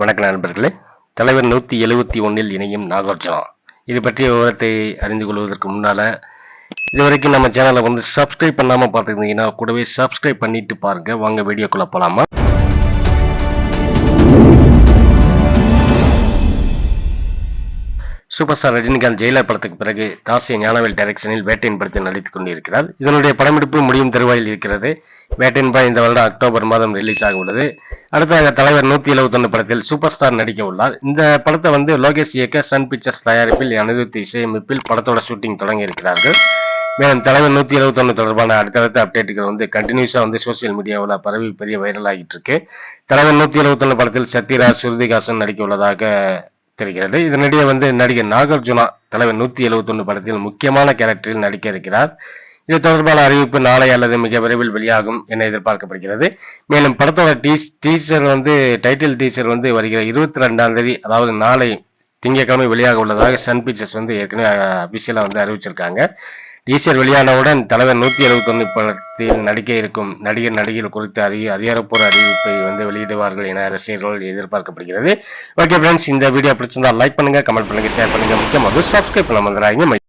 வணக்கம் நண்பர்களே. தலைவர் நூற்றி எழுபத்தி ஒன்றில் இணையும் நாகார்ஜுனா. இது பற்றிய விவரத்தை அறிந்து கொள்வதற்கு முன்னால் இதுவரைக்கும் நம்ம சேனலை வந்து சப்ஸ்கிரைப் பண்ணாமல் பார்த்துருந்தீங்கன்னா கூடவே சப்ஸ்கிரைப் பண்ணிட்டு பாருங்க. வாங்க வீடியோக்குள்ளே போகலாமா சூப்பர் ஸ்டார் ரஜினிகாந்த் ஜெயிலர் படத்துக்கு பிறகு தாசிய ஞானவேல் டைரக்ஷனில் வேட்டையின் படத்தில் நடித்துக் கொண்டிருக்கிறார். இதனுடைய படமெடுப்பு முடியும் தருவாயில் இருக்கிறது. வேட்டையின் படம் இந்த வருடம் அக்டோபர் மாதம் ரிலீஸ் ஆக உள்ளது. அடுத்ததாக தலைவர் நூத்தி எழுபத்தொன்னு படத்தில் சூப்பர் ஸ்டார் நடிக்க உள்ளார். இந்த படத்தை வந்து லோகேஷ் இயக்க சன் பிக்சர்ஸ் தயாரிப்பில் அனிருத் இசையமைப்பில் படத்தோட ஷூட்டிங் தொடங்கி இருக்கிறார்கள். மேலும் தலைவர் நூத்தி எழுபத்தொன்னு தொடர்பான அடுத்தடுத்த அப்டேட்டுகள் வந்து கண்டினியூஸா வந்து சோசியல் மீடியாவில் பரவி பெரிய வைரல் ஆகிட்டு இருக்கு. தலைவர் நூத்தி எழுபத்தொன்னு படத்தில் சத்யராஜ் சுருதிகாசன் நடிக்க உள்ளதாக தெரிகிறது. இதனிடையே வந்து நடிகர் நாகார்ஜுனா தலைவர் நூத்தி எழுபத்தொன்னு படத்தில் முக்கியமான கேரக்டரில் நடிக்க இருக்கிறார். இது தொடர்பான அறிவிப்பு நாளை அல்லது மிக விரைவில் வெளியாகும் என எதிர்பார்க்கப்படுகிறது. மேலும் படத்தோட டீஸ் டீசர் வந்து டைட்டில் டீசர் வந்து வருகிற இருபத்தி ரெண்டாம் தேதி அதாவது நாளை திங்கட்கிழமை வெளியாக உள்ளதாக சன் பிக்சர்ஸ் வந்து ஏற்கனவே அபிஷியலாக வந்து அறிவிச்சிருக்காங்க. டீசர் வெளியானவுடன் தலைவர் நூத்தி எழுபத்தொன்னு படத்தில் நடிக்க இருக்கும் நடிகர் நடிகர் குறித்த அறி அதிகாரப்பூர்வ அறிவிப்பை வந்து வெளியிடுவார்கள் என ரசிகர்கள் எதிர்பார்க்கப்படுகிறது. ஓகே ஃப்ரெண்ட்ஸ் இந்த வீடியோ பிடிச்சிருந்தா லைக் பண்ணுங்க கமெண்ட் பண்ணுங்க ஷேர் பண்ணுங்க. முக்கியமாக சப்ஸ்கிரைப் பண்ண வந்துடாங்க